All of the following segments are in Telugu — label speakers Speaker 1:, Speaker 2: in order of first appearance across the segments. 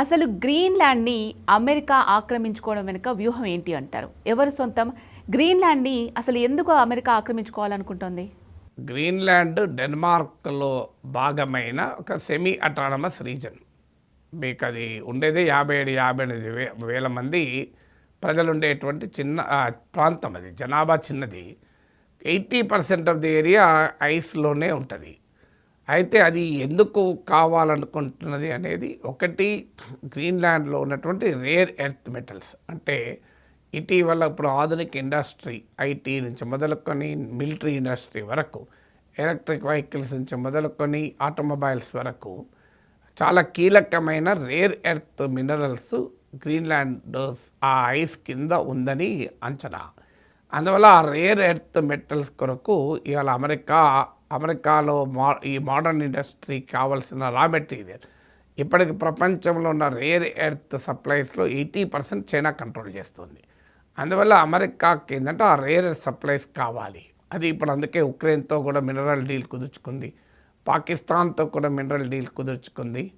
Speaker 1: అసలు గ్రీన్లాండ్ని అమెరికా ఆక్రమించుకోవడం వెనుక వ్యూహం ఏంటి అంటారు? ఎవరు సొంతం? గ్రీన్లాండ్ని అసలు ఎందుకు అమెరికా ఆక్రమించుకోవాలనుకుంటుంది?
Speaker 2: గ్రీన్లాండ్ డెన్మార్క్లో భాగమైన ఒక సెమీ అటానమస్ రీజన్. మీకు అది ఉండేదే యాభై ఏడు యాభై ఎనిమిది వేల మంది ప్రజలు ఉండేటువంటి చిన్న ప్రాంతం అది. జనాభా చిన్నది. Eighty percent of the area ఐస్లోనే ఉంటుంది. అయితే అది ఎందుకు కావాలనుకుంటున్నది అనేది ఒకటి గ్రీన్లాండ్లో ఉన్నటువంటి రేర్ ఎర్త్ మెటల్స్. అంటే ఇటీవల ఇప్పుడు ఆధునిక ఇండస్ట్రీ ఐటీ నుంచి మొదలుకొని మిలిటరీ ఇండస్ట్రీ వరకు ఎలక్ట్రిక్ వెహికల్స్ నుంచి మొదలుకొని ఆటోమొబైల్స్ వరకు చాలా కీలకమైన రేర్ ఎర్త్ మినరల్స్ గ్రీన్లాండ్ ఆ ఐస్ కింద ఉందని అంచనా. అందువల్ల ఆ రేర్ ఎర్త్ మెటల్స్ కొరకు ఇవాళ అమెరికా అమెరికాలో మా ఈ మోడర్న్ ఇండస్ట్రీకి కావాల్సిన రా మెటీరియల్. ఇప్పటికి ప్రపంచంలో ఉన్న రేర్ ఎర్త్ సప్లైస్లో ఎయిటీ పర్సెంట్ చైనా కంట్రోల్ చేస్తుంది. అందువల్ల అమెరికాకి ఏంటంటే ఆ రేర్ ఎర్త్ సప్లైస్ కావాలి. అది ఇప్పుడు అందుకే ఉక్రెయిన్తో కూడా మినరల్ డీల్ కుదుర్చుకుంది. పాకిస్తాన్తో కూడా మినరల్ డీల్ కుదుర్చుకుంది.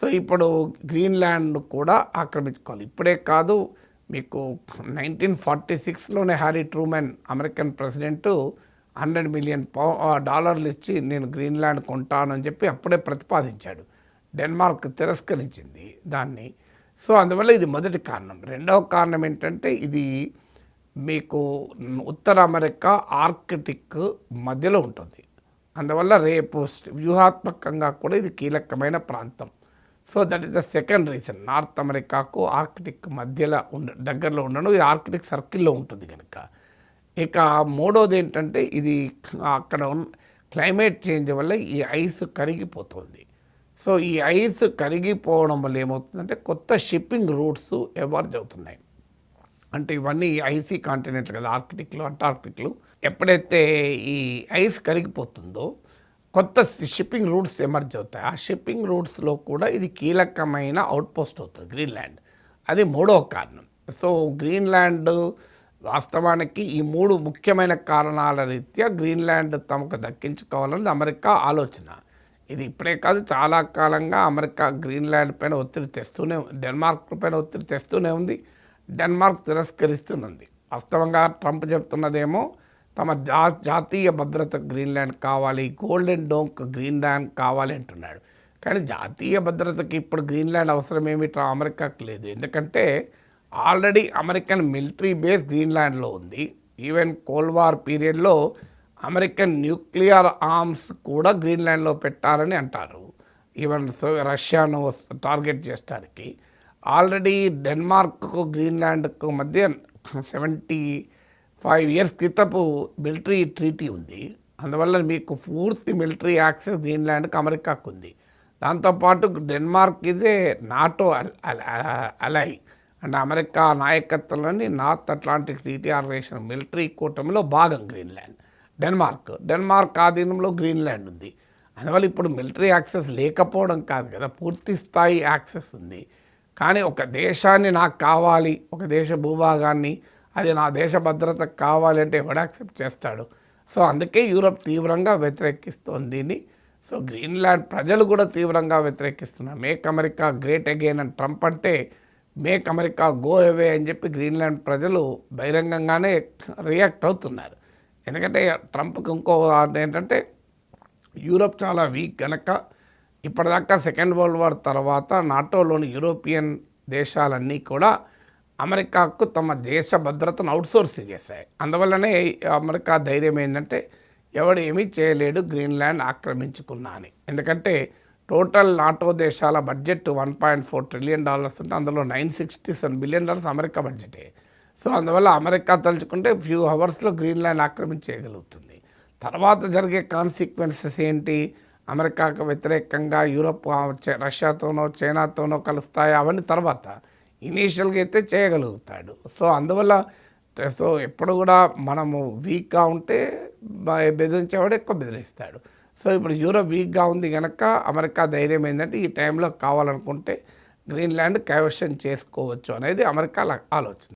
Speaker 2: సో ఇప్పుడు గ్రీన్లాండ్ కూడా ఆక్రమించుకోవాలి. ఇప్పుడే కాదు మీకు nineteen forty సిక్స్లోనే Harry Truman American president hundred million పౌ డాలర్లు ఇచ్చి నేను గ్రీన్లాండ్ కొంటానని చెప్పి అప్పుడే ప్రతిపాదించాడు. డెన్మార్క్ తిరస్కరించింది దాన్ని. సో అందువల్ల ఇది మొదటి కారణం. రెండవ కారణం ఏంటంటే ఇది మీకు ఉత్తర అమెరికా ఆర్కిటిక్ మధ్యలో ఉంటుంది. అందువల్ల రేపు వ్యూహాత్మకంగా కూడా ఇది కీలకమైన ప్రాంతం. So that is the second reason. North అమెరికాకు ఆర్కిటిక్ మధ్యలో ఉండ దగ్గరలో ఉండడం ఇది ఆర్కిటిక్ సర్కిల్లో ఉంటుంది కనుక. ఇక మూడోది ఏంటంటే ఇది అక్కడ ఉన్న క్లైమేట్ చేంజ్ వల్ల ఈ ఐస్ కరిగిపోతుంది. సో ఈ ఐస్ కరిగిపోవడం వల్ల ఏమవుతుందంటే కొత్త షిప్పింగ్ రూట్స్ ఎమర్జ్ అవుతున్నాయి. అంటే ఇవన్నీ ఐసీ కాంటినెంట్ కదా ఆర్కిటిక్లు అంటార్కిటిక్లు. ఎప్పుడైతే ఈ ఐస్ కరిగిపోతుందో కొత్త షిప్పింగ్ రూట్స్ ఎమర్జ్ అవుతాయి. ఆ షిప్పింగ్ రూట్స్లో కూడా ఇది కీలకమైన అవుట్పోస్ట్ అవుతుంది గ్రీన్లాండ్. అది మూడో కారణం. సో గ్రీన్లాండ్ వాస్తవానికి ఈ మూడు ముఖ్యమైన కారణాల రీత్యా గ్రీన్లాండ్ తమకు దక్కించుకోవాలన్నది అమెరికా ఆలోచన. ఇది ఇప్పుడే కాదు చాలా కాలంగా అమెరికా గ్రీన్లాండ్ పైన ఒత్తిడి తెస్తూనే డెన్మార్క్ పైన ఒత్తిడి తెస్తూనే ఉంది. డెన్మార్క్ తిరస్కరిస్తున్నది వాస్తవంగా ట్రంప్ చెప్తున్నదేమో తమ జా జాతీయ భద్రత గ్రీన్లాండ్ కావాలి గోల్డెన్ డోంక్ గ్రీన్లాండ్ కావాలి అంటున్నాడు. కానీ జాతీయ భద్రతకి ఇప్పుడు గ్రీన్లాండ్ అవసరం ఏమి అమెరికాకు లేదు. ఎందుకంటే ఆల్రెడీ అమెరికన్ మిలిటరీ బేస్ గ్రీన్లాండ్లో ఉంది. ఈవెన్ కోల్డ్ వార్ పీరియడ్లో అమెరికన్ న్యూక్లియర్ ఆర్మ్స్ కూడా గ్రీన్లాండ్లో పెట్టారని అంటారు. ఈవెన్ సో రష్యాను టార్గెట్ చేయడానికి ఆల్రెడీ డెన్మార్క్కు గ్రీన్లాండ్కు మధ్య సెవెంటీ ఫైవ్ ఇయర్స్ క్రితపు మిలిటరీ ట్రీటీ ఉంది. అందువల్ల మీకు పూర్తి మిలిటరీ యాక్సెస్ గ్రీన్లాండ్కి అమెరికాకు ఉంది. దాంతోపాటు డెన్మార్క్ ఇదే నాటో అల్- అండ్ అమెరికా నాయకత్వంలోని North Atlantic Treaty Organization military కూటమిలో భాగం గ్రీన్లాండ్. డెన్మార్క్ డెన్మార్క్ ఆధీనంలో గ్రీన్లాండ్ ఉంది. అందువల్ల ఇప్పుడు మిలిటరీ యాక్సెస్ లేకపోవడం కాదు కదా పూర్తి స్థాయి యాక్సెస్ ఉంది. కానీ ఒక దేశాన్ని నాకు కావాలి ఒక దేశ భూభాగాన్ని అది నా దేశ భద్రత కావాలి అంటే ఎవడు యాక్సెప్ట్ చేస్తాడు? సో అందుకే యూరప్ తీవ్రంగా వ్యతిరేకిస్తోంది దీన్ని. సో గ్రీన్లాండ్ ప్రజలు కూడా తీవ్రంగా వ్యతిరేకిస్తున్నారు. మేక్ అమెరికా గ్రేట్ అగైన్ అని ట్రంప్ అంటే మేక్ అమెరికా గో అవే అని చెప్పి గ్రీన్లాండ్ ప్రజలు బహిరంగంగానే రియాక్ట్ అవుతున్నారు. ఎందుకంటే ట్రంప్కి ఇంకో ఏంటంటే యూరోప్ చాలా వీక్ కనుక ఇప్పటిదాకా సెకండ్ వరల్డ్ వార్ తర్వాత నాటోలోని యూరోపియన్ దేశాలన్నీ కూడా అమెరికాకు తమ దేశ భద్రతను అవుట్సోర్స్ చేశాయి. అందువల్లనే అమెరికా ధైర్యం ఏంటంటే ఎవడు ఏమీ చేయలేడు గ్రీన్లాండ్ ఆక్రమించుకున్నా అని ఎందుకంటే టోటల్ నాటో దేశాల budget one point four trillion dollars ఉంటే అందులో nine sixty seven billion dollars America బడ్జెటే. So అందువల్ల అమెరికా తలుచుకుంటే ఫ్యూ అవర్స్లో గ్రీన్ ల్యాండ్ ఆక్రమించేయగలుగుతుంది తర్వాత జరిగే కాన్సిక్వెన్సెస్ ఏంటి? అమెరికాకు వ్యతిరేకంగా యూరోప్ రష్యాతోనో చైనాతోనో కలుస్తాయి? అవన్నీ తర్వాత ఇనీషియల్గా అయితే చేయగలుగుతాడు. సో అందువల్ల సో ఎప్పుడు కూడా మనము వీక్గా ఉంటే బెదిరించేవాడు ఎక్కువ బెదిరిస్తాడు. సో ఇప్పుడు యూరోప్ వీక్గా ఉంది కనుక అమెరికా ధైర్యం ఏంటంటే ఈ టైంలో కావాలనుకుంటే గ్రీన్లాండ్ కైవశం చేసుకోవచ్చు అనేది అమెరికా ఆలోచన.